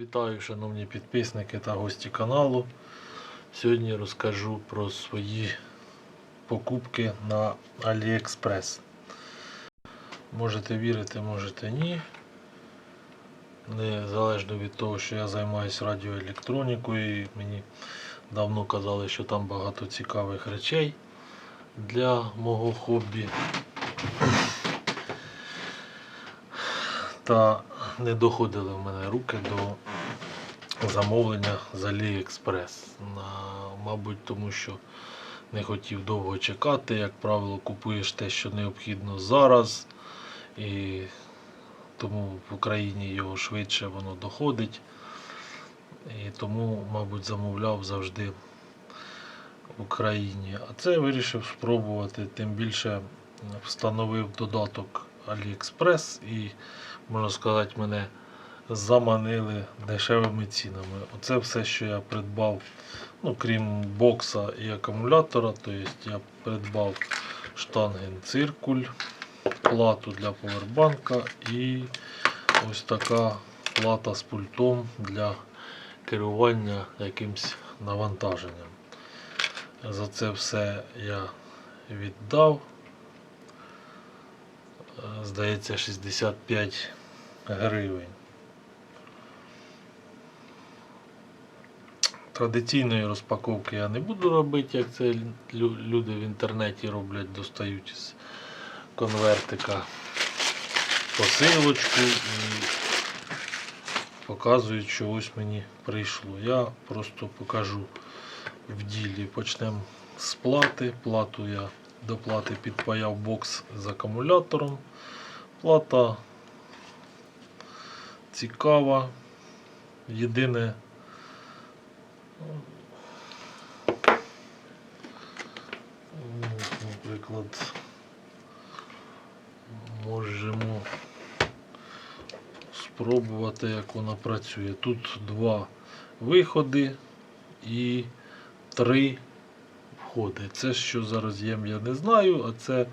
Вітаю, шановні підписники та гості каналу. Сьогодні розкажу про свої покупки на AliExpress. Можете вірити, можете ні. Незалежно від того, що я займаюся радіоелектронікою, і мені давно казали, що там багато цікавих речей для мого хобі. Та не доходили в мене руки до замовлення з AliExpress. На- Мабуть, тому що не хотів довго чекати. Як правило, купуєш те, що необхідно зараз. І тому в Україні його швидше воно доходить. І тому, мабуть, замовляв завжди в Україні. А це вирішив спробувати. Тим більше встановив додаток AliExpress і, можна сказати, мене заманили дешевими цінами. Оце все, що я придбав, ну, крім бокса і акумулятора, то есть я придбав штанген циркуль, плату для повербанка і ось така плата з пультом для керування якимсь навантаженням. За це все я віддав. Е, Здається, 65 гривень. Традиційної розпаковки я не буду робити, як це люди в інтернеті роблять, достають із конвертика посилочку і показують, що ось мені прийшло. Я просто покажу в ділі. Почнемо з плати. Плату я до плати підпаяв бокс з акумулятором. Плата цікава. Єдине. Наприклад, можемо спробувати, як вона працює. Тут два виходи і три входи. Це що за роз'єм я не знаю, а це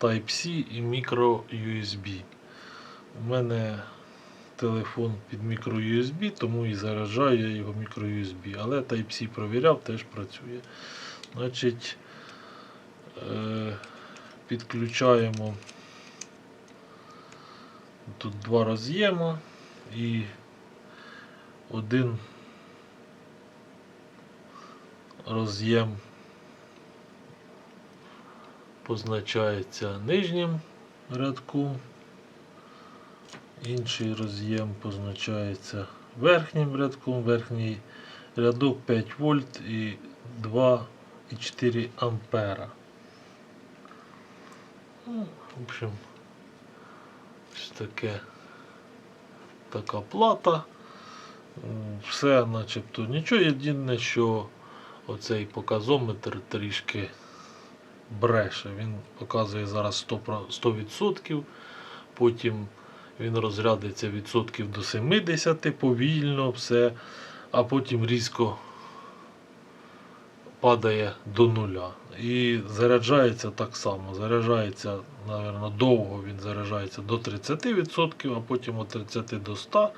Type-C і micro USB. У мене телефон під мікро USB, тому і заряджаю я його мікро USB. Але Type-C провіряв, теж працює. Значить, е, підключаємо тут два роз'єма і один роз'єм позначається нижнім рядком, інший роз'єм позначається верхнім рядком, верхній рядок 5 вольт і 2,4 ампера. Ну, в общем, ось таке така плата. Все начебто нічого. Єдине, що оцей показометр трішки бреше. Він показує зараз 100%, 100%, потім він розрядиться відсотків до 70 повільно, все, а потім різко падає до нуля. І заряджається так само. Заряджається, напевно, довго він заряджається до 30%, а потім від 30 до 100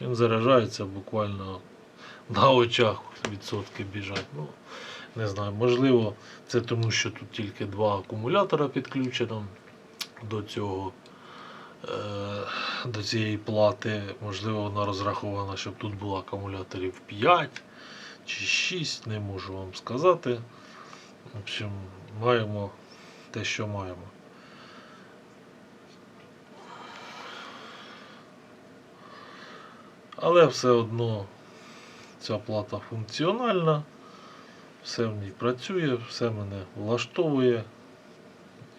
він заряджається буквально на очах відсотки біжать. Ну, не знаю, можливо, це тому, що тут тільки два акумулятора підключено до цього. Е, До цієї плати, можливо, вона розрахована, щоб тут було акумуляторів 5 чи 6, не можу вам сказати. В общем, маємо те, що маємо. Але все одно ця плата функціональна, все в ній працює, все мене влаштовує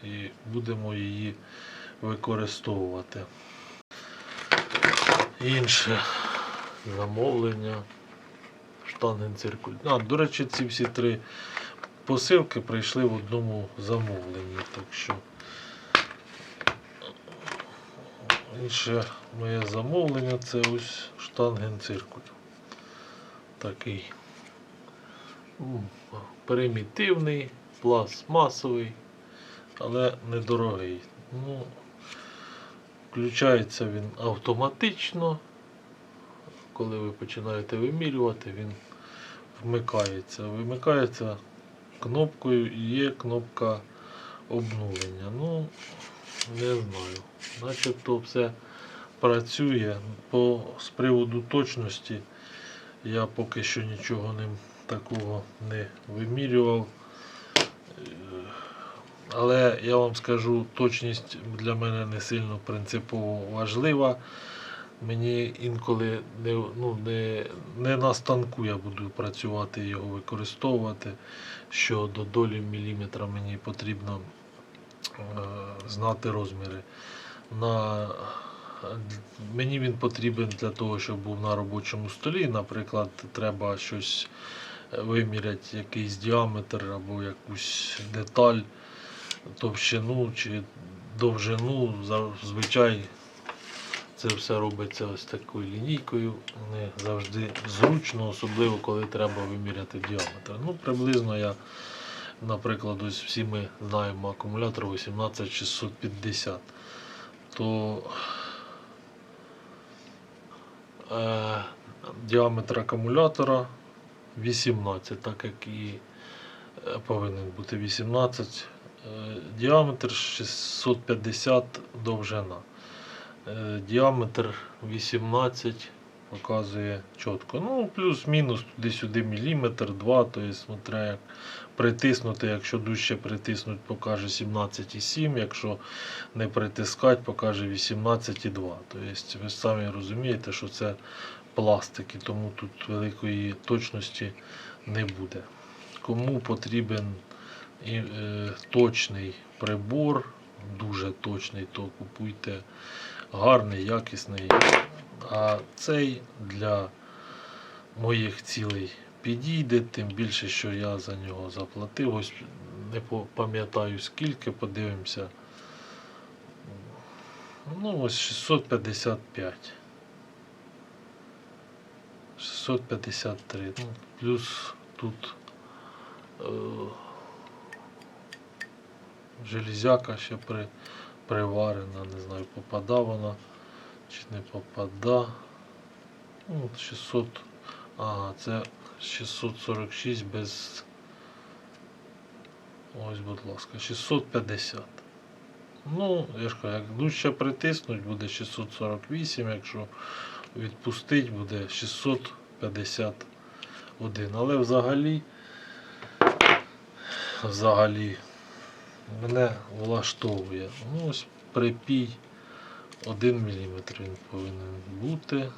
і будемо її використовувати. Інше замовлення. Штангенциркуль. А, до речі, ці всі три посилки прийшли в одному замовленні. Так що інше моє замовлення це ось штангенциркуль. Такий примітивний, пластмасовий, але недорогий. Ну, включається він автоматично. коли ви починаєте вимірювати, він вмикається. Вимикається кнопкою і є кнопка обнулення. Ну, не знаю. Начебто все працює. По, з приводу точності я поки що нічого ним такого не вимірював. Е, Але я вам скажу, точність для мене не сильно принципово важлива. Мені інколи не, ну, не, не на станку я буду працювати, його використовувати. Що до долі міліметра мені потрібно е, знати розміри. На, мені він потрібен для того, щоб був на робочому столі. Наприклад, треба щось виміряти, якийсь діаметр або якусь деталь, товщину чи довжину. Зазвичай це все робиться ось такою лінійкою. Не завжди зручно, особливо коли треба виміряти діаметр. Ну, приблизно я, наприклад, ось всі ми знаємо акумулятор 18650. То е, діаметр акумулятора 18, так як і е, повинен бути 18. Е, діаметр 650 довжина. Е, Діаметр 18 показує чітко. Ну, плюс-мінус туди-сюди міліметр, 2, тобто смотря як притиснути, якщо дужче притиснуть, покаже 17,7, якщо не притискати, покаже 18,2. Тобто ви самі розумієте, що це пластик, і тому тут великої точності не буде. Кому потрібен і, е, точний прибор, дуже точний, то купуйте гарний, якісний. А цей для моїх цілей підійде, тим більше, що я за нього заплатив. Ось не пам'ятаю скільки, подивимося. Ну, ось 655. 653. Ну, плюс тут е, железяка ще при, приварена, не знаю, попада вона чи не попада. Ну, 600. Ага, це 646 без. Ось, будь ласка, 650. Ну, я ж кажу, як дужче притиснуть, буде 648, якщо відпустить, буде 651. Але взагалі, взагалі, мене влаштовує. Ну, ось припій 1 мм він повинен бути.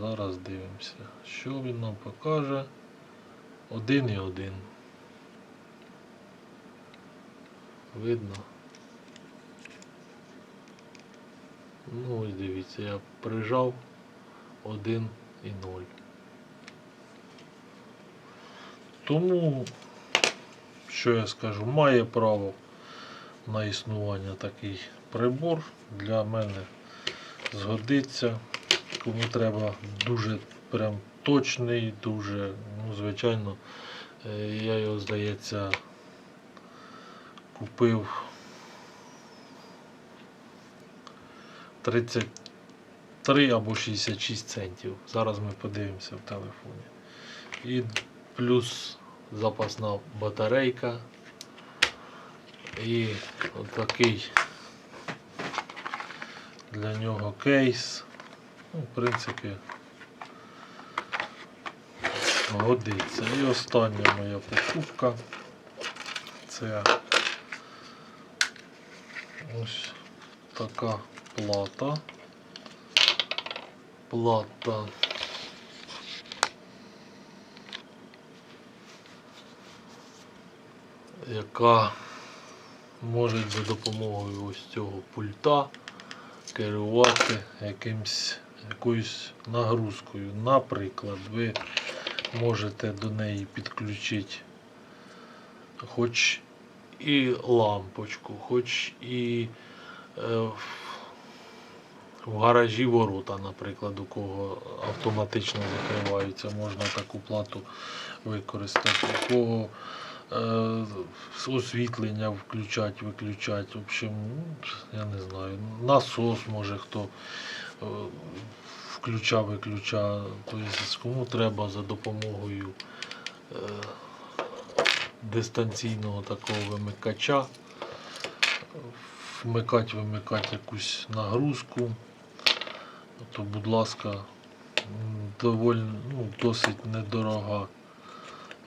Зараз дивимося, що він нам покаже. 1,1. Видно. Ну ось дивіться, я прижав 1 і 0. Тому, що я скажу, має право на існування такий прибор. Для мене згодиться. Кому треба дуже прям точний, дуже, ну, звичайно, е, я його, здається, купив 33 або 66 центів. Зараз ми подивимося в телефоні. І плюс запасна батарейка. І отакий для нього кейс. Ну, в принципі, годиться. І остання моя покупка. Це ось така плата. Плата. Яка може за допомогою ось цього пульта керувати якимсь, якоюсь нагрузкою. Наприклад, ви можете до неї підключити хоч і лампочку, хоч і е, в- гаражі ворота, наприклад, у кого автоматично закриваються, можна таку плату використати. У кого освітлення включати, виключати. В общем, ну, я не знаю. Насос може хто е, включа-виключа. Тобто, кому треба за допомогою е, дистанційного такого вимикача вмикати, вимикати якусь нагрузку, то, будь ласка, доволі, ну, досить недорога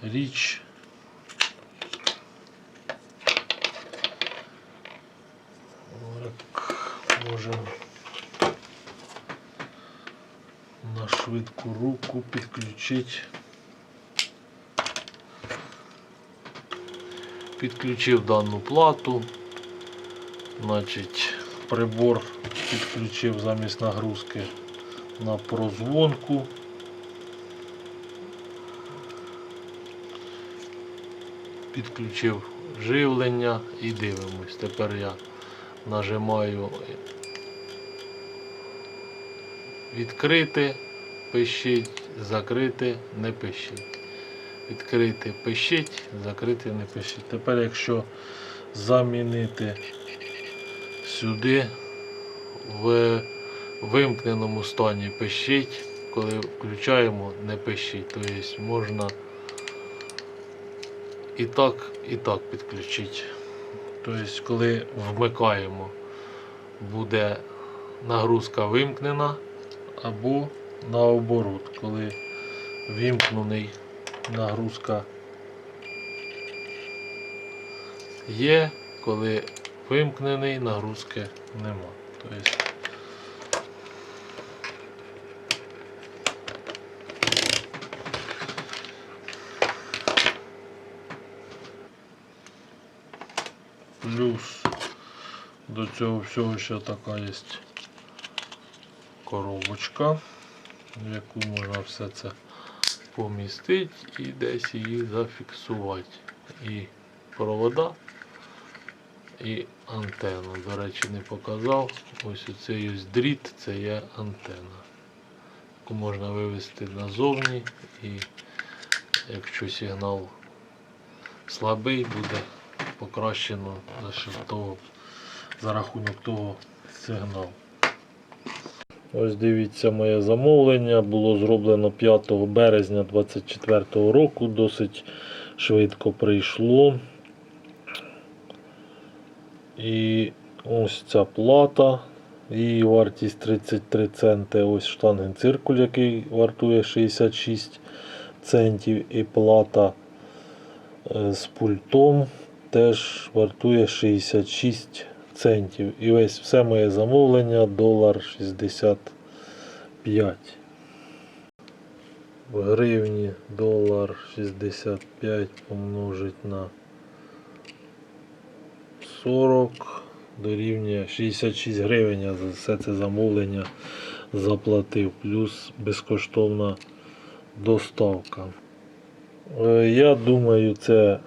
річ. Так, можемо на швидку руку підключити. Підключив дану плату. Значить, прибор підключив замість нагрузки на прозвонку. Підключив живлення і дивимось. Тепер я нажимаю відкрити, пищить, закрити, не пищить. Відкрити пищить, закрити не пищить. Тепер якщо замінити сюди в вимкненому стані пищить, коли включаємо, не пищить. Тобто можна і так, і так підключити. Тобто, коли вмикаємо, буде нагрузка вимкнена, або наоборот, коли вімкнений нагрузка є, коли вимкнений, нагрузки нема. Тобто, плюс до цього всього ще така є коробочка, в яку можна все це помістити і десь її зафіксувати. І провода, і антенну. До речі, не показав. Ось оцей ось дріт, це є антенна. Яку можна вивести назовні і якщо сигнал слабий, буде покращено за рахунок того сигнал. Ось дивіться моє замовлення. Було зроблено 5 березня 2024 року. Досить швидко прийшло. І ось ця плата. Її вартість 33 центи. Ось штангенциркуль, який вартує 66 центів. І плата е, з пультом теж вартує 66 центів. І весь все моє замовлення долар 65. В гривні долар 65 помножить на 40 дорівнює 66 гривень. Я за все це замовлення заплатив. Плюс безкоштовна доставка. Е, Я думаю, це е,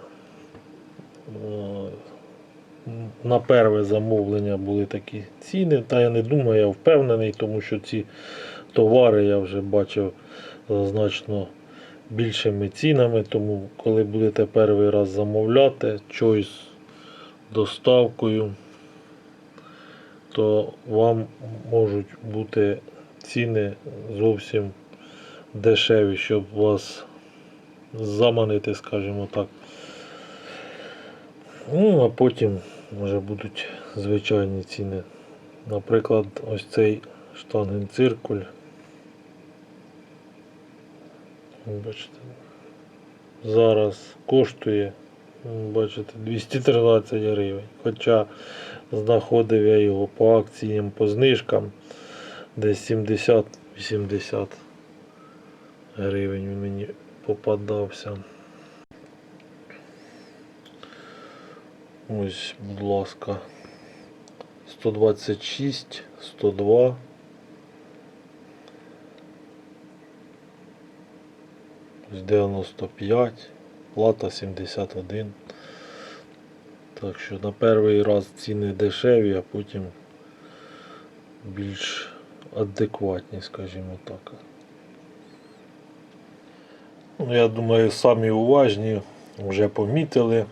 на перше замовлення були такі ціни. Та я не думаю, я впевнений, тому що ці товари я вже бачив значно більшими цінами. Тому коли будете перший раз замовляти щось доставкою, то вам можуть бути ціни зовсім дешеві, щоб вас заманити, скажімо так. Ну, а потім вже будуть звичайні ціни. Наприклад, ось цей штангенциркуль. Бачите, зараз коштує, бачите, 213 гривень. Хоча знаходив я його по акціям, по знижкам десь 70-80 гривень він мені попадався. Ось, будь ласка. 126, 102. Ось 95, плата 71. Так що на перший раз ціни дешеві, а потім більш адекватні, скажімо так. Ну, я думаю, самі уважні вже помітили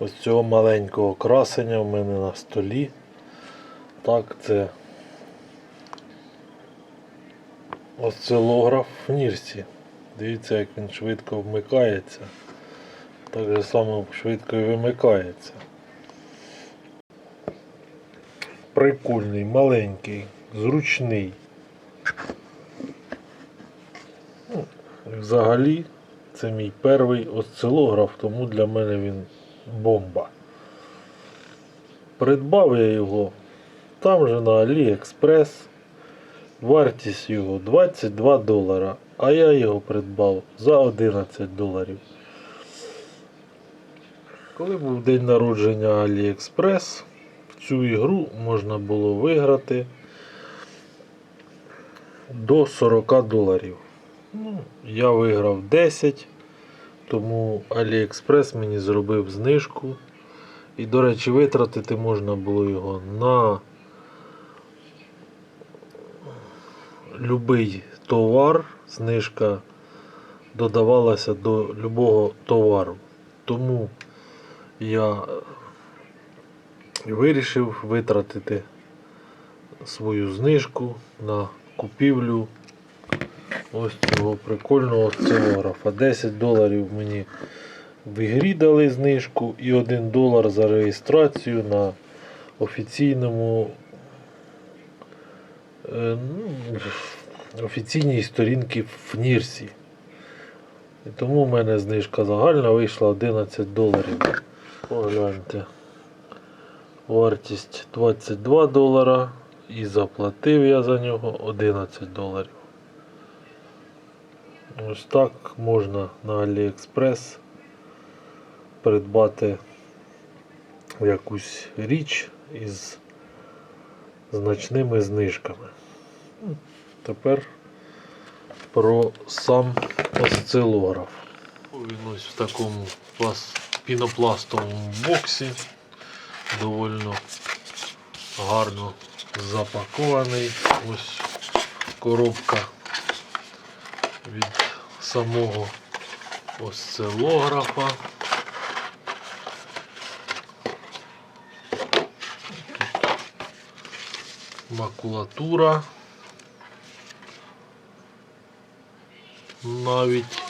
ось цього маленького красення в мене на столі. Так, це осцилограф в Нірсі. Дивіться, як він швидко вмикається. Так же само швидко і вимикається. Прикольний, маленький, зручний. Ну, Взагалі, це мій перший осцилограф, тому для мене він бомба. Придбав я його там же на AliExpress. Вартість його 22 долара, а я його придбав за 11 доларів. Коли був день народження AliExpress, цю ігру можна було виграти до 40 доларів. Ну, я виграв 10, тому AliExpress мені зробив знижку. І, до речі, витратити можна було його на любий товар, знижка додавалася до любого товару. Тому я вирішив витратити свою знижку на купівлю ось цього прикольного осцилографа. 10 доларів мені в ігрі дали знижку і 1 долар за реєстрацію на офіційному е, ну, офіційній сторінці в Нірсі. І тому в мене знижка загальна вийшла 11 доларів. Погляньте. Вартість 22 долара і заплатив я за нього 11 доларів. Ось так можна на AliExpress придбати якусь річ із значними знижками. Ну, Тепер про сам осцилограф. Він ось в такому пінопластовому боксі. Довольно гарно запакований. Ось коробка від самого осцилографа. Макулатура. Навіть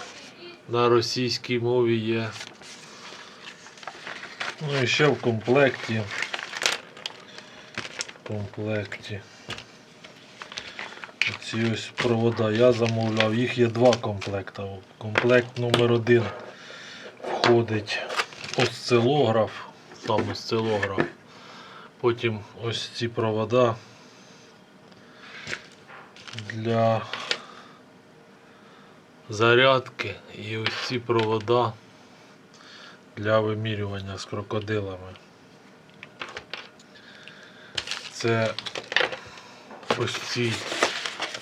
на російській мові є. Ну і ще в комплекті. В комплекті. Ці ось провода я замовляв. Їх є два комплекта. Комплект номер один входить осцилограф, сам осцилограф. Потім ось ці провода для зарядки і ось ці провода для вимірювання з крокодилами. Це ось в цій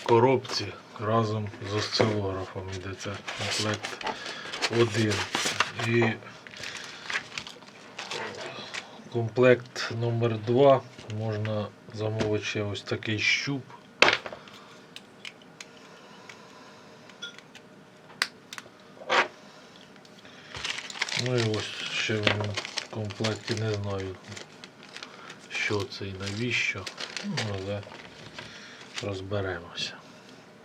коробці разом з осцилографом йде це комплект один. І комплект номер 2 можна замовити ще ось такий щуп. Ну і ось ще в комплекті не знаю, що це і навіщо, ну, але розберемося.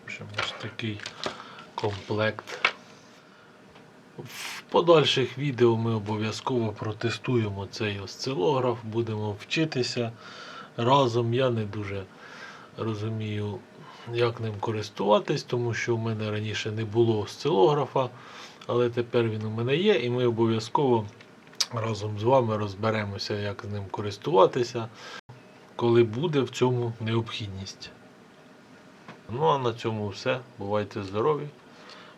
В ось такий комплект. В подальших відео ми обов'язково протестуємо цей осцилограф, будемо вчитися разом. Я не дуже розумію, як ним користуватись, тому що в мене раніше не було осцилографа, але тепер він у мене є, і ми обов'язково разом з вами розберемося, як ним користуватися, коли буде в цьому необхідність. Ну а на цьому все. Бувайте здорові,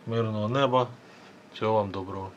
мирного неба. Всього вам доброго.